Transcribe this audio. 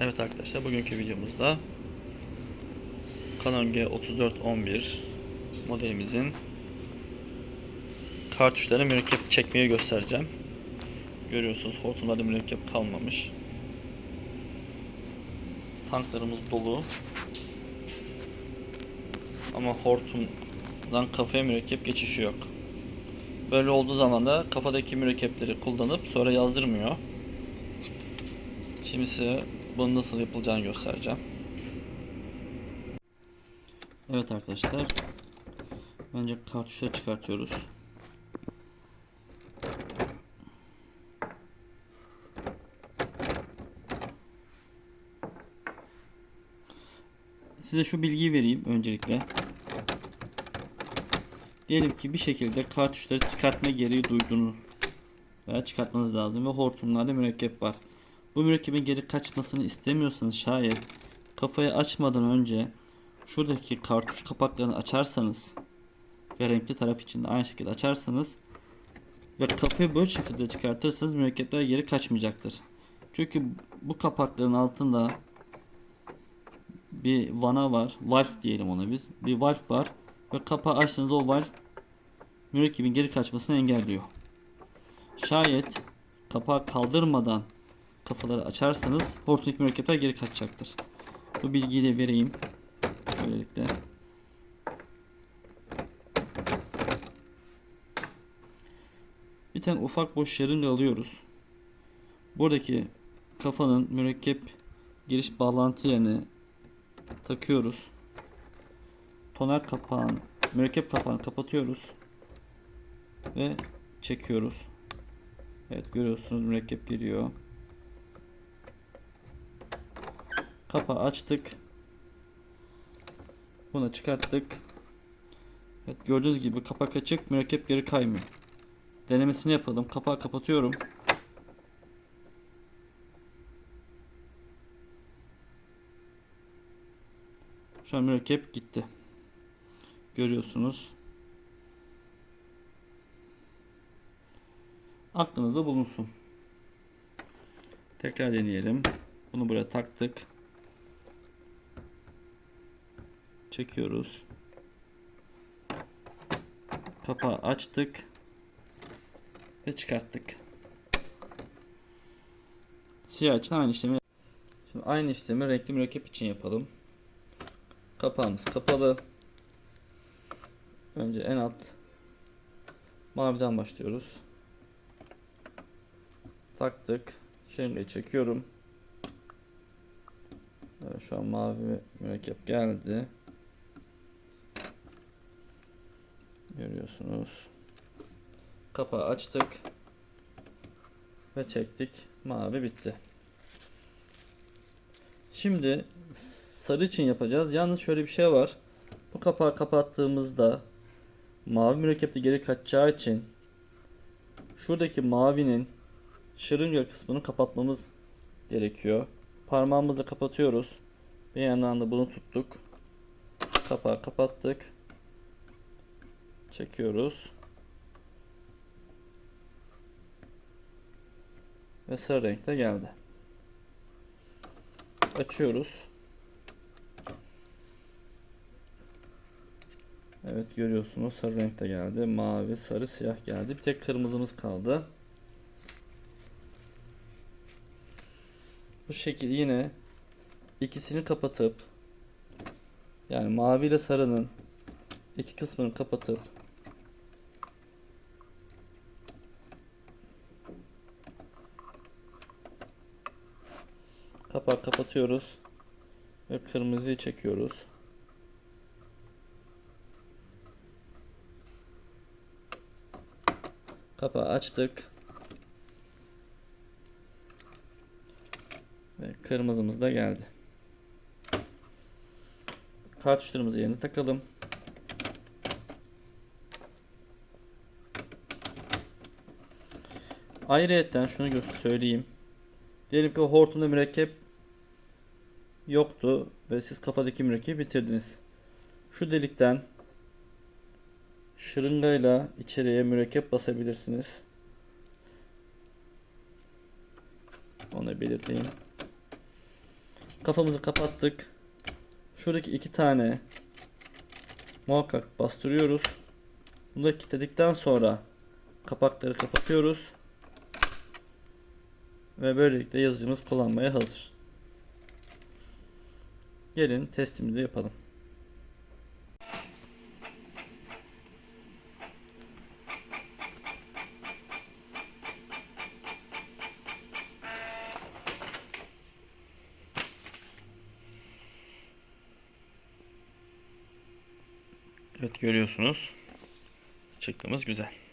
Evet arkadaşlar bugünkü videomuzda Canon G3411 modelimizin kartuşlarına mürekkep çekmeyi göstereceğim. Görüyorsunuz hortumlarda mürekkep kalmamış. Tanklarımız dolu. Ama hortumdan kafaya mürekkep geçişi yok. Böyle olduğu zaman da kafadaki mürekkepleri kullanıp sonra yazdırmıyor. Şimdi size bunun nasıl yapılacağını göstereceğim. Evet arkadaşlar. Önce kartuşları çıkartıyoruz. Size şu bilgiyi vereyim öncelikle. Diyelim ki bir şekilde kartuşları çıkartma gereği duyduğunu veya çıkartmanız lazım ve hortumlarda mürekkep var. Bu mürekkebin geri kaçmasını istemiyorsanız şayet kafayı açmadan önce şuradaki kartuş kapaklarını açarsanız ve renkli taraf için de aynı şekilde açarsanız ve kafayı böyle şekilde çıkartırsanız mürekkepler geri kaçmayacaktır. Çünkü bu kapakların altında bir vana var. Valve diyelim ona biz. Bir valve var. Ve kapağı açtığınızda o valve mürekkebin geri kaçmasını engelliyor. Şayet kapağı kaldırmadan kafaları açarsanız hortumdaki mürekkepler geri kaçacaktır. Bu bilgiyi de vereyim. Böylelikle. Bir tane ufak boş şırınga alıyoruz. Buradaki kafanın mürekkep giriş bağlantı yerine takıyoruz. Toner kapağını, mürekkep kapağını kapatıyoruz. Ve çekiyoruz. Evet görüyorsunuz mürekkep giriyor. Kapağı açtık. Bunu çıkarttık. Evet gördüğünüz gibi kapak açık mürekkep geri kaymıyor. Denemesini yapalım. Kapağı kapatıyorum. Şu an mürekkep gitti. Görüyorsunuz. Aklınızda bulunsun. Tekrar deneyelim. Bunu buraya taktık. Çekiyoruz. Kapağı açtık. Ve çıkarttık. Siyah için aynı işlemi Şimdi aynı işlemi renkli mürekkep için yapalım. Kapağımız kapalı. Önce en alt maviden başlıyoruz. Taktık. Şimdi çekiyorum. Evet, şu an mavi mürekkep geldi. Görüyorsunuz. Kapağı açtık. Ve çektik. Mavi bitti. Şimdi sarı için yapacağız. Yalnız şöyle bir şey var. Bu kapağı kapattığımızda mavi mürekkepte geri kaçacağı için şuradaki mavinin şırınga kısmını kapatmamız gerekiyor. Parmağımızla kapatıyoruz. Bir yandan da bunu tuttuk. Kapağı kapattık. Çekiyoruz. Ve sarı renkte geldi. Açıyoruz. Evet görüyorsunuz sarı renkte geldi. Mavi, sarı, siyah geldi. Bir tek kırmızımız kaldı. Bu şekilde yine ikisini kapatıp yani mavi ile sarının iki kısmını kapatıp kapağı kapatıyoruz ve kırmızıyı çekiyoruz. Kapağı açtık. Ve kırmızımız da geldi. Kartuşlarımızı yerine takalım. Ayrıyetten şunu söyleyeyim. Diyelim ki hortumda mürekkep yoktu ve siz kafadaki mürekkebi bitirdiniz. Şu delikten şırıngayla içeriye mürekkep basabilirsiniz. Onu belirteyim. Kafamızı kapattık. Şuradaki iki tane muhakkak bastırıyoruz. Bunu da kilitledikten sonra kapakları kapatıyoruz. Ve böylelikle yazıcımız kullanmaya hazır. Gelin testimizi yapalım. Evet görüyorsunuz. Çıktığımız güzel.